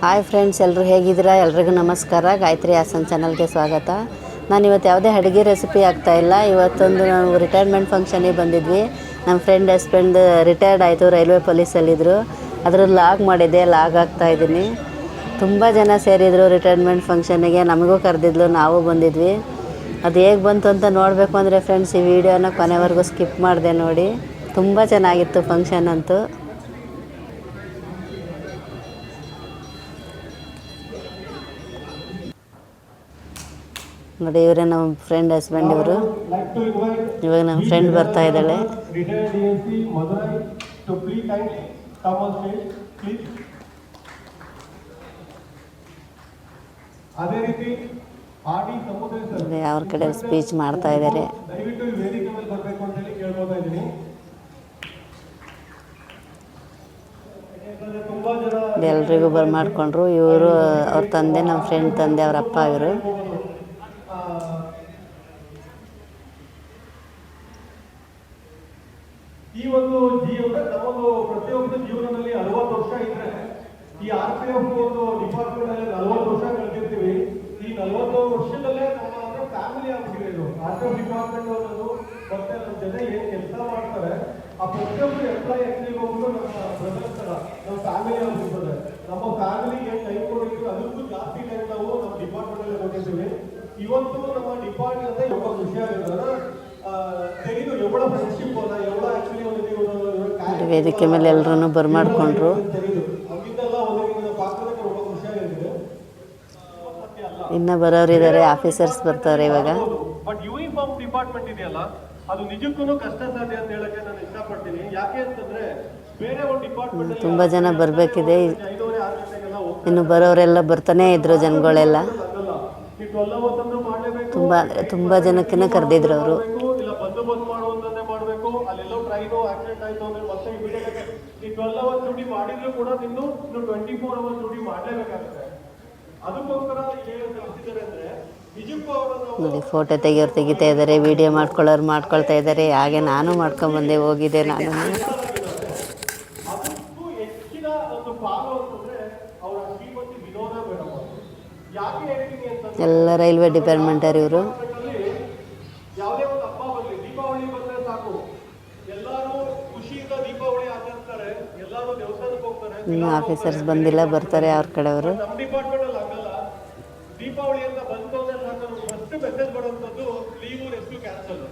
Hi friends ಎಲ್ಲರೂ ಹೇಗಿದ್ದೀರಾ? ಎಲ್ರಿಗೂ ನಮಸ್ಕಾರ. ಗಾಯತ್ರಿ ಹಾಸನ್ ಚಾನಲ್ಗೆ ಸ್ವಾಗತ. ನಾನು ಇವತ್ತು ಯಾವುದೇ ಅಡುಗೆ ರೆಸಿಪಿ ಆಗ್ತಾಯಿಲ್ಲ ಇವತ್ತೊಂದು ನಾವು ರಿಟೈರ್ಮೆಂಟ್ ಫಂಕ್ಷನಿಗೆ ಬಂದಿದ್ವಿ. ನಮ್ಮ ಫ್ರೆಂಡ್ ಹಸ್ಬೆಂಡ್ ರಿಟೈರ್ಡ್ ಆಯಿತು ರೈಲ್ವೆ ಪೊಲೀಸಲ್ಲಿದ್ದರು ಅದ್ರಲ್ಲಿ ಲಾಗ್ ಮಾಡಿದ್ದೆ, ಲಾಗ್ ಆಗ್ತಾಯಿದ್ದೀನಿ ತುಂಬ ಜನ ಸೇರಿದರು ರಿಟೈರ್ಮೆಂಟ್ ಫಂಕ್ಷನಿಗೆ ನಮಗೂ ಕರೆದಿದ್ಲು, ನಾವು ಬಂದಿದ್ವಿ. ಅದು ಹೇಗೆ ಬಂತು ಅಂತ ನೋಡಬೇಕು ಅಂದರೆ ಫ್ರೆಂಡ್ಸ್ ಈ ವಿಡಿಯೋನ ಕೊನೆವರೆಗೂ ಸ್ಕಿಪ್ ಮಾಡಿದೆ ನೋಡಿ. ತುಂಬ ಚೆನ್ನಾಗಿತ್ತು ಫಂಕ್ಷನ್ ಅಂತೂ. ನೋಡಿ ಇವರೇ ನಮ್ಮ ಫ್ರೆಂಡ್ ಹಸ್ಬೆಂಡ್ ಇವರು. ಇವಾಗ ನಮ್ಮ ಫ್ರೆಂಡ್ ಬರ್ತಾ ಇದ್ದಾಳೆ. ಅವ್ರ ಕಡೆ ಸ್ಪೀಚ್ ಮಾಡ್ತಾ ಇದ್ದಾರೆ ಎಲ್ರಿಗೂ ಬರ್ ಮಾಡಿಕೊಂಡ್ರು ಇವರು, ಅವ್ರ ತಂದೆ, ನಮ್ಮ ಫ್ರೆಂಡ್ ತಂದೆ, ಅವ್ರ ಅಪ್ಪ ಇವರು. ಈ ಒಂದು ಜೀವನ ನಮ್ಮೊಂದು ಪ್ರತಿಯೊಂದು ಜೀವನದಲ್ಲಿ ಅರವತ್ತು ವರ್ಷ ಇದ್ರೆ, ಈ ಆರ್ ಪಿ ಎಫ್ ಒಂದು ಡಿಪಾರ್ಟ್ಮೆಂಟ್ ಅಲ್ಲಿ ನಲವತ್ತು ವರ್ಷ ಕಳೆದಿರ್ತೀವಿ ಈ ನಲವತ್ತು ವರ್ಷದಲ್ಲೇ ನಮ್ಮ ಫ್ಯಾಮಿಲಿ ಆಗ್ಬಿಟ್ಟಿದೆ ಇದು. ಆರ್ ಪಿ ಎಫ್ ಡಿಪಾರ್ಟ್ಮೆಂಟ್ ಅನ್ನೋದು ಮತ್ತೆ ನಮ್ಮ ಜನ ಏನ್ ಕೆಲಸ ಮಾಡ್ತಾರೆ ಆ ಪ್ರತಿಯೊಬ್ಬರು ಎಂಪ್ಲಾಯ್ ಆಕ್ಚುಲಿ ಹೋಗ್ಬಿಟ್ಟು ನಮ್ಮ ಬ್ರದರ್ಸ್ ತರ ನಮ್ಮ ಫ್ಯಾಮಿಲಿ ಆಗ್ಬಿಡ್ತದೆ ನಮ್ಮ ಫ್ಯಾಮಿಲಿಗೆ ಏನ್ ಟೈಮ್ ಕೊಟ್ಟಿರ್ತೀವಿ ಅದಕ್ಕೂ ಜಾಸ್ತಿ ಟೈಮ್ ನಾವು ನಮ್ಮ ಡಿಪಾರ್ಟ್ಮೆಂಟ್ ಅಲ್ಲಿ ಕೊಟ್ಟಿರ್ತೀವಿ ಇವತ್ತು ನಮ್ಮ ಡಿಪಾರ್ಟ್ಮೆಂಟ್ ಅಂತ ತುಂಬ ಖುಷಿ ಆಗಿರೋದು ತೆಗೆದು ಎವಳ ಫ್ರೆಂಡ್ಶಿಪ್ ಅಲ್ಲ ಎವಳ ಆಕ್ಚುಲಿ ಒಂದು ನೀವು ನೋಡಿ ವೇದಿಕೆ ಮೇಲೆ ಎಲ್ಲರೂ ಬರ್ ಮಾಡಿಕೊಂಡ್ರು ತೆಗೆದು ಅಲ್ಲಿಂದೆಲ್ಲ ಒಂದು ಪಾತ್ರಕ್ಕೆ ரொம்ப ಖುಷಿಯಾಗಿರುತ್ತೆ ಮತ್ತೆ ಅಲ್ಲ ಇನ್ನು ಬರೋರು ಇದ್ದಾರೆ ಆಫೀಸರ್ಸ್ ಬರ್ತಾರೆ ಇವಾಗ ಬಟ್ ಯೂನಿಫಾರ್ಮ್ ಡಿಪಾರ್ಟ್ಮೆಂಟ್ ಇದೆಯಲ್ಲ ಅದು ನಿಜಕ್ಕೂ ಕಷ್ಟ ಸಾಧ್ಯ ಅಂತ ಹೇಳಕ್ಕೆ ನಾನು ಇಷ್ಟಪಡ್ತೀನಿ ಯಾಕೆ ಅಂತಂದ್ರೆ ಬೇರೆ ಒಂದು ಡಿಪಾರ್ಟ್ಮೆಂಟ್ ತುಂಬ ಜನ ಬರಬೇಕಿದೆ ಐದೂವರೆ ಆರು ಗಂಟೆಗೆಲ್ಲ ಹೋಗ್ತಾರೆ ಇನ್ನು ಬರೋರೆಲ್ಲ ಬರ್ತಾನೆ ಇದ್ರು ಜನಗಳೆಲ್ಲ ತುಂಬ ಅಂದರೆ ತುಂಬ ಜನಕ್ಕಿನ್ನ ಕರೆದಿದ್ರು ಅವರು. ನೋಡಿ ಫೋಟೋ ತೆಗಿಯೋರು ತೆಗಿತಾ ಇದ್ದಾರೆ ವಿಡಿಯೋ ಮಾಡ್ಕೊಳ್ಳೋರು ಮಾಡ್ಕೊಳ್ತಾ ಇದ್ದಾರೆ ಹಾಗೆ ನಾನು ಮಾಡ್ಕೊಂಬಂದೆ ಹೋಗಿದ್ದೆ ನಾನು ಅದಕ್ಕೂ ಹೆಚ್ಚಿನ ಒಂದು ಫಾಲೋ ಅಂತಂದ್ರೆ ಅವರ ಶ್ರೀಮತಿ ವಿನೋದ ಮೇಡಮ್ ಅವರು. ಯಾಕೆ ಹೇಳ್ತೀನಿ ಅಂತಂದ್ರೆ ಎಲ್ಲ ರೈಲ್ವೆ ಡಿಪಾರ್ಟ್ಮೆಂಟರ್ ಇವರು. ಇನ್ನು ಆಫೀಸರ್ಸ್ ಬಂದಿಲ್ಲ ಬರ್ತಾರೆ ಅವ್ರ ಕಡೆಯವರು. ನಮ್ಮ ಡಿಪಾರ್ಟ್ಮೆಂಟ್ ಅಲ್ಲಿ ಆಗಲ್ಲ ದೀಪಾವಳಿ ಅಂತ ಬಂತು ಸಾಕು ಫಸ್ಟ್ ಮೆಸೇಜ್ ಮಾಡುವಂಥದ್ದು leave rescue cancel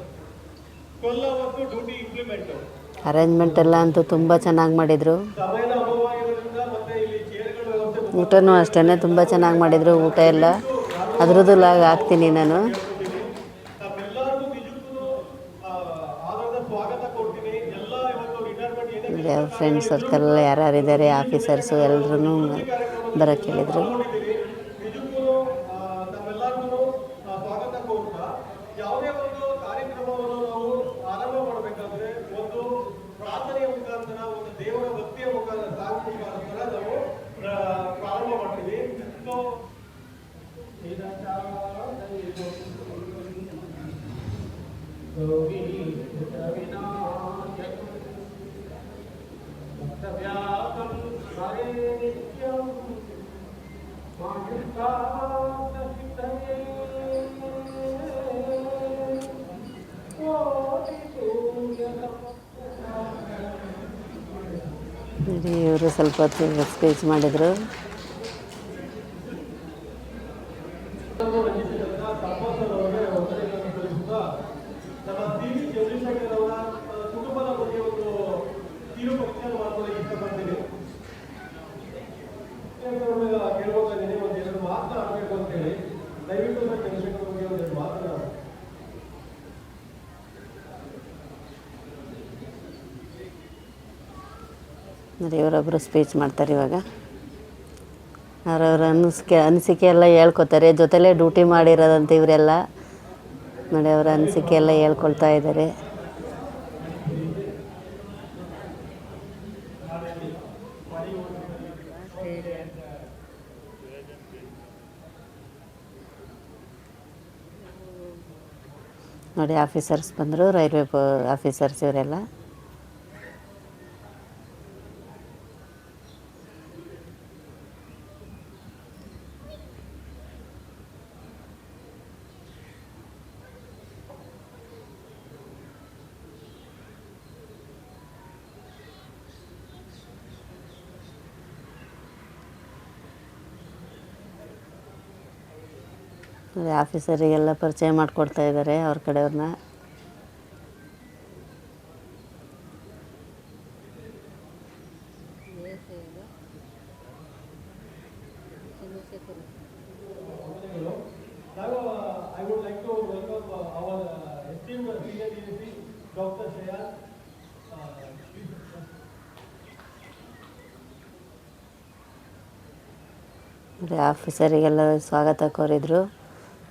twelve hours duty implement arrangement ಎಲ್ಲ ಅಂತೂ ತುಂಬ ಚೆನ್ನಾಗಿ ಮಾಡಿದರು. ಊಟನೂ ಅಷ್ಟೇ ತುಂಬ ಚೆನ್ನಾಗಿ ಮಾಡಿದರು ಊಟ ಎಲ್ಲ. ಅದ್ರದ್ದು ಲಾಗ್ ಹಾಕ್ತೀನಿ ನಾನು. ಫ್ರೆಂಡ್ ಸರ್ಕಲ್ ಯಾರ್ಯಾರಿದ್ದಾರೆ ಆಫೀಸರ್ಸು ಎಲ್ಲರೂ ಬರೋಕ್ಕೆ ಹೇಳಿದರು ತಗೊಂಡಿದ್ದೀರಿ ನಿಜಕ್ಕೂ ನಮ್ಮೆಲ್ಲರಿಗೂ ಸ್ವಾಗತ ಕೋರ್ತಾ ಯಾವುದೇ ಒಂದು ಕಾರ್ಯಕ್ರಮವನ್ನು ನಾವು ಆರಂಭ ಮಾಡಬೇಕಾದ್ರೆ ಒಂದು ಪ್ರಾರ್ಥನೆಯ ಮುಖಾಂತರ ಒಂದು ದೇವರ ಭಕ್ತಿಯ ಮುಖಾಂತರ ಸಾಂಗ್ ಮುಖಾಂತರ ನಾವು ಆ, ಪ್ರಾರಂಭ ಮಾಡ್ತೀವಿ ಸೊ ಇವರು ಸ್ವಲ್ಪ ಹೊತ್ತು ಸ್ಪೀಚ್ ಮಾಡಿದರು ನಮ್ಮ ಸಿ ವಿ ಚಂದ್ರಶೇಖರ್ ಅವರ ಆ, ಕುಟುಂಬದ ಬಗ್ಗೆ ಒಂದು ಕಿರು ಪರಿಚಯ ಮಾಡ್ಕೊಳ್ಳಿ ಇಷ್ಟಪಡ್ತೀನಿ ಕೇಳ್ಕೊತಾ ಇದ್ದೀನಿ ಒಂದು ಎರಡು ಮಾತು ಆಡಬೇಕು ಅಂತ ಹೇಳಿ ದಯವಿಟ್ಟು ಸರ್ ಚಂದ್ರಶೇಖರ್ ಬಗ್ಗೆ ಒಂದೆರಡು ಮಾತನ್ನ ನೋಡಿ ಇವರೊಬ್ಬರು ಸ್ಪೀಚ್ ಮಾಡ್ತಾರೆ ಇವಾಗ. ಅವ್ರವ್ರ ಅನಿಸಿಕೆ ಅನಿಸಿಕೆ ಎಲ್ಲ ಹೇಳ್ಕೊತಾರೆ. ಜೊತೆಲೇ ಡ್ಯೂಟಿ ಮಾಡಿರೋದಂತ ಇವರೆಲ್ಲ ನೋಡಿ ಅವರ ಅನಿಸಿಕೆ ಎಲ್ಲ ಹೇಳ್ಕೊಳ್ತಾ ಇದ್ದಾರೆ. ನೋಡಿ ಆಫೀಸರ್ಸ್ ಬಂದರು ರೈಲ್ವೆ ಆಫೀಸರ್ಸ್ ಇವರೆಲ್ಲ. ಆಫೀಸರಿಗೆಲ್ಲ ಪರಿಚಯ ಮಾಡಿಕೊಡ್ತಾ ಇದ್ದಾರೆ ಅವ್ರ ಕಡೆಯವ್ರನ್ನ. ಆಫೀಸರಿಗೆಲ್ಲ ಸ್ವಾಗತ ಕೋರಿದ್ರು.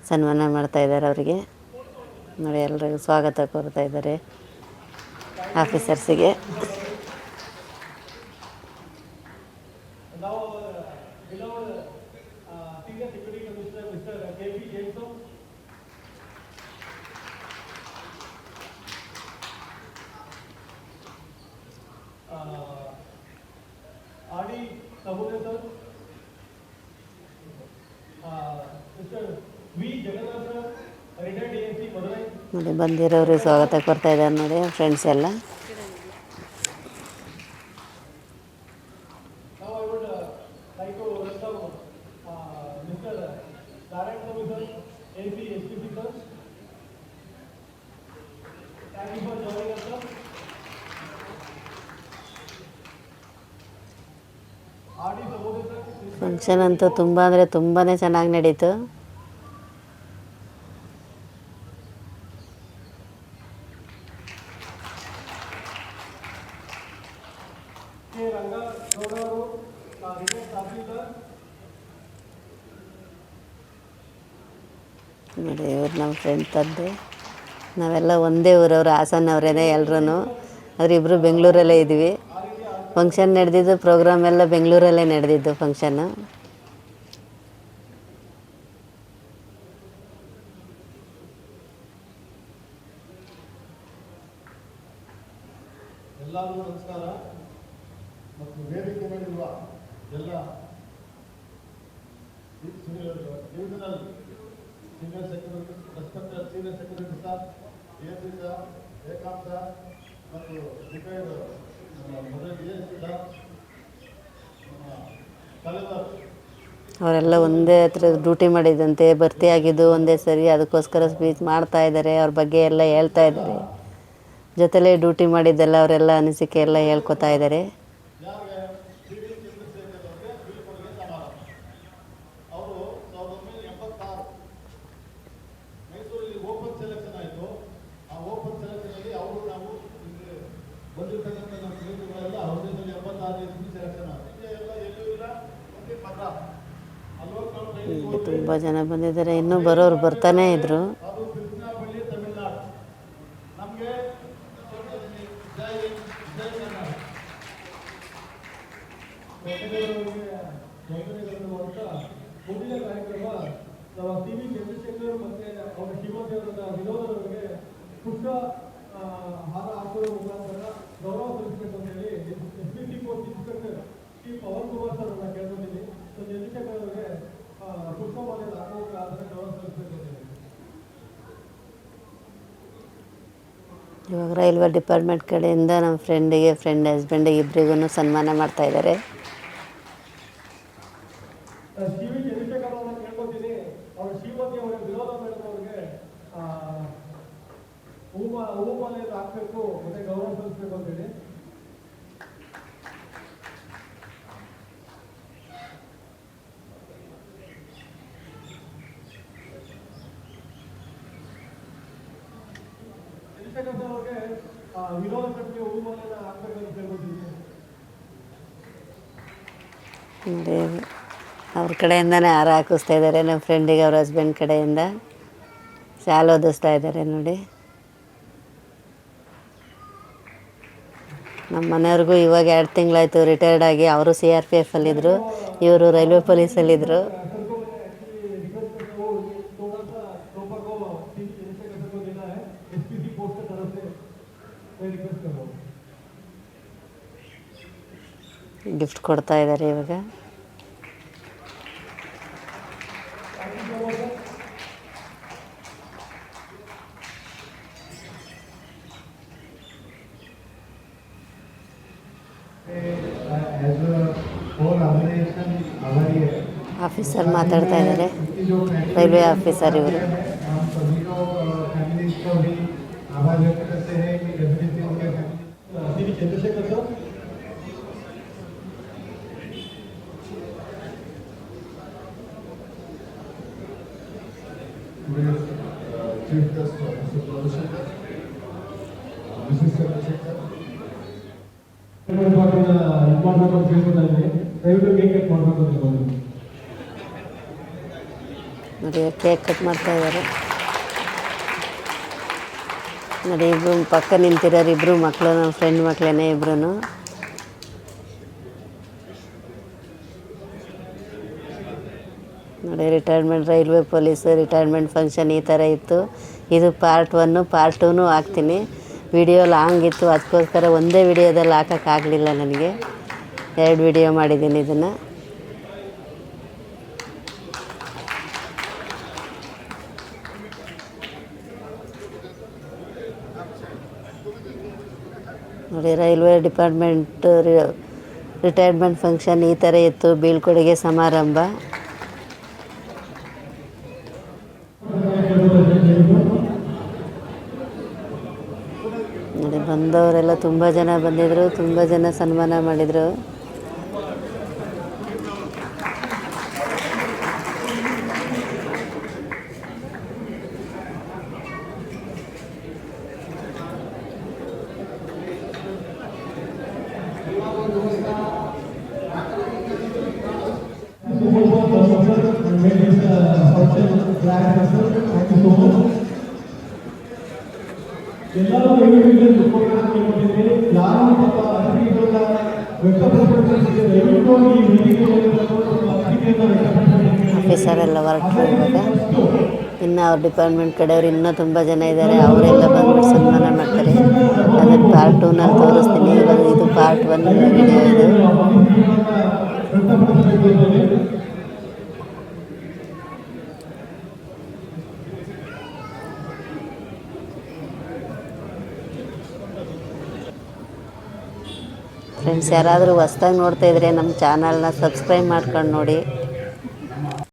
ಸನ್ಮಾನ ಮಾಡ್ತಾ ಇದ್ದಾರೆ ಅವರಿಗೆ. ನೋಡಿ ಎಲ್ಲರಿಗೂ ಸ್ವಾಗತ ಕೋರ್ತಾ ಇದ್ದಾರೆ ಆಫೀಸರ್ಸ್ಗೆ ನಡೆ ಬಂದಿರೋರಿಗೆ ಸ್ವಾಗತ ಕೊಡ್ತಾ ಇದ್ದಾರೆ ನೋಡಿ ಫ್ರೆಂಡ್ಸ್ ಎಲ್ಲ. ಫಂಕ್ಷನ್ ಅಂತೂ ತುಂಬ ಅಂದರೆ ತುಂಬಾ ಚೆನ್ನಾಗಿ ನಡೀತು. ತಂದೆ ನಾವೆಲ್ಲ ಒಂದೇ ಊರವ್ರು ಹಾಸನವ್ರೇ ಎಲ್ರೂ ಆದರೆ ಇಬ್ಬರು ಬೆಂಗಳೂರಲ್ಲೇ ಇದ್ವಿ. ಫಂಕ್ಷನ್ ನಡೆದಿದ್ದು ಪ್ರೋಗ್ರಾಮ್ ಎಲ್ಲ ಬೆಂಗಳೂರಲ್ಲೇ ನಡೆದಿದ್ದು ಫಂಕ್ಷನ್ನು ಎಲ್ಲರಿಗೂ ನಮಸ್ಕಾರ ಮತ್ತು ವೇದಿಕೆ ಮೇಲಿರುವ ಎಲ್ಲ divisional senior security respected senior security staff A C staff ಏಕಾಂ staff ಮತ್ತು ಅವರೆಲ್ಲ ಒಂದೇ ಹತ್ರ ಡ್ಯೂಟಿ ಮಾಡಿದಂತೆ, ಭರ್ತಿ ಆಗಿದ್ದು ಒಂದೇ ಸರಿ ಅದಕ್ಕೋಸ್ಕರ ಸ್ಪೀಚ್ ಮಾಡ್ತಾ ಇದ್ದಾರೆ, ಅವ್ರ ಬಗ್ಗೆ ಎಲ್ಲ ಹೇಳ್ತಾ ಇದ್ದಾರೆ. ಜೊತೆಲೇ ಡ್ಯೂಟಿ ಮಾಡಿದ್ದೆಲ್ಲ ಅವರೆಲ್ಲ ಅನಿಸಿಕೆ ಎಲ್ಲ ಹೇಳ್ಕೊತಾ ಇದ್ದಾರೆ ಯಾರಿಗೆ ಡಿ ಡಿ ಚಂದ್ರಶೇಖರ್ ಅವರಿಗೆ ಬೀಳ್ಕೊಡುಗೆ ಸಮಾರಂಭ ಅವರು ಸಾವಿರದ ಒಂಬೈನೂರ ಎಂಬತ್ತಾರು ಮೈಸೂರಲ್ಲಿ ಓಪನ್ ಸೆಲೆಕ್ಷನ್ ಆಯಿತು ಆ ಓಪನ್ ಸೆಲೆಕ್ಷನಲ್ಲಿ ಅವರು ನಾವು ಇಲ್ಲಿ ಬಂದಿರ್ತಕ್ಕಂಥ ನಮ್ಮ ಸ್ನೇಹಿತರುಗಳೆಲ್ಲ ಹೌದೇದಲ್ಲಿ ಎಂಬತ್ತಾರು ಇಸ್ವಿ ಸೆಲೆಕ್ಷನ್ ಆಯಿತು ಈಗ ಎಲ್ಲ ಎಲ್ಲೂ ಇಲ್ಲ ಒಂದೇ ಪದ ಅಲ್ಲೋಗಿ ನಾವು ಟ್ರೈನಿಂಗ್ ಈಗ ಹೋದ್ವಿ ತುಂಬ ಜನ ಬಂದಿದ್ದಾರೆ ಇನ್ನೂ ಬರೋರು ಬರ್ತಾನೇ ಇದ್ರು ಅದು ತಿರುಚನಾಪಳ್ಳಿ ತಮಿಳುನಾಡು ನಮಗೆ ಜೈ ಜೈ ಕರ್ನಾಟಕ ವಂದನೆಗಳನ್ನು ಮುಂದಿನ ಕಾರ್ಯಕ್ರಮ ನಮ್ಮ ಸಿ ವಿ ಚಂದ್ರಶೇಖರ್ ಮತ್ತೆ ಅವರ ಶ್ರೀಮತಿ ಅವರ ವಿನೋದ್ ಅವರಿಗೆ ಪುಷ್ಪ ಆ, ಹಾರ ಹಾಕುವ ಮುಖಾಂತರ ಗೌರವ ಸಲ್ಲಿಸಬೇಕು ಅಂತ ಹೇಳಿ ಜನ ಬಂದಿದ್ದಾರೆ. ಇನ್ನೂ ಬರೋರು ಬರ್ತಾನೇ ಇದ್ದರು ಪವನ್ ಕುಮಾರ್ ಸರ್ ಕೇಳ್ಕೊಂಡಿದ್ದೀನಿ ಇವಾಗ ರೈಲ್ವೆ ಡಿಪಾರ್ಟ್ಮೆಂಟ್ ಕಡೆಯಿಂದ ನಮ್ಮ ಫ್ರೆಂಡಿಗೆ ಫ್ರೆಂಡ್ ಹಸ್ಬೆಂಡಿಗೆ ಇಬ್ಬರಿಗೂ ಸನ್ಮಾನ ಮಾಡ್ತಾ ಕೇಳ್ಕೊತೀನಿ ಅವ್ರ ಕಡೆಯಿಂದನೇ ಹಾರ ಹಾಕಿಸ್ತಾ ಇದ್ದಾರೆ. ನಮ್ಮ ಫ್ರೆಂಡಿಗೆ ಅವ್ರ ಹಸ್ಬೆಂಡ್ ಕಡೆಯಿಂದ ಸಾಲ ಓದಿಸ್ತಾ ಇದ್ದಾರೆ ನೋಡಿ. ನಮ್ಮ ಮನೆಯವ್ರಿಗೂ ಇವಾಗ ಎರಡು ತಿಂಗಳಾಯಿತು ರಿಟೈರ್ಡ್ ಆಗಿ. ಅವರು ಸಿ ಆರ್ ಪಿ ಎಫ್ ಅಲ್ಲಿದ್ದರು ಇವರು ರೈಲ್ವೆ ಪೊಲೀಸಲ್ಲಿದ್ದರು ಗಿಫ್ಟ್ ಕೊಡ್ತಾ ಇದ್ದಾರೆ ಇವಾಗ. ಆಫೀಸರ್ ಮಾತಾಡ್ತಾ ಇದ್ದಾರೆ. ರೈಲ್ವೆ ಆಫೀಸರ್ ಇವರು. ನೋಡಿ ಕೇಕ್ ಕಟ್ ಮಾಡ್ತಾ ಇದ್ದಾರೆ. ನೋಡಿ ಇಬ್ಬರು ಪಕ್ಕ ನಿಂತಿರೋರು ಇಬ್ಬರು ಮಕ್ಕಳು ನಮ್ಮ ಫ್ರೆಂಡ್ ಮಕ್ಕಳೇನೆ ಇಬ್ಬರು ನೋಡಿ retirement railway police retirement function ಈ ಥರ ಇತ್ತು. ಇದು ಪಾರ್ಟ್ ಒನ್ನು ಪಾರ್ಟ್ ಟೂನು ಹಾಕ್ತೀನಿ. ವಿಡಿಯೋ ಲಾಂಗ್ ಇತ್ತು. ಅದಕ್ಕೋಸ್ಕರ ಒಂದೇ ವಿಡಿಯೋದಲ್ಲಿ ಹಾಕೋಕ್ಕಾಗಲಿಲ್ಲ ನನಗೆ. ಎರಡು ವಿಡಿಯೋ ಮಾಡಿದ್ದೀನಿ ಇದನ್ನು. ನೋಡಿ, ರೈಲ್ವೆ ಡಿಪಾರ್ಟ್ಮೆಂಟ್ ರಿಟೈರ್ಮೆಂಟ್ ಫಂಕ್ಷನ್ ಈ ಥರ ಇತ್ತು, ಬೀಳ್ಕೊಡುಗೆ ಸಮಾರಂಭ. ನೋಡಿ, ಬಂದವರೆಲ್ಲ ತುಂಬ ಜನ ಬಂದಿದ್ದರು ತುಂಬ ಜನ ಸನ್ಮಾನ ಮಾಡಿದರು. ಎಲ್ಲರೂ ಯಾರು ತಮ್ಮ ದಯವಿಟ್ಟು ಈ ವ್ಯಕ್ತಪಡಿಸಬೇಕು ಆಫೀಸರ್ ಎಲ್ಲ ವರ್ಕ್ ಇವಾಗ ಇನ್ನು ಅವ್ರ ಡಿಪಾರ್ಟ್ಮೆಂಟ್ ಕಡೆಯವರು ಇನ್ನೂ ತುಂಬ ಜನ ಇದ್ದಾರೆ. ಅವರೆಲ್ಲ ಬಂದ್ಬಿಟ್ಟು ಸನ್ಮಾನ ಮಾಡ್ತಾರೆ. ಅದನ್ನು ಪಾರ್ಟ್ ಟೂನಲ್ಲಿ ತೋರಿಸ್ತೀನಿ. ಇವಾಗ ಇದು ಪಾರ್ಟ್ ಒನ್ ವಿಡಿಯೋ ಇದು. ಫ್ರೆಂಡ್ಸ್ ಯಾರಾದರೂ ಹೊಸ್ದಾಗಿ ನೋಡ್ತಾ ಇದ್ರೆ ನಮ್ಮ ಚಾನಲ್ನ ಸಬ್ಸ್ಕ್ರೈಬ್ ಮಾಡ್ಕೊಂಡು ನೋಡಿ.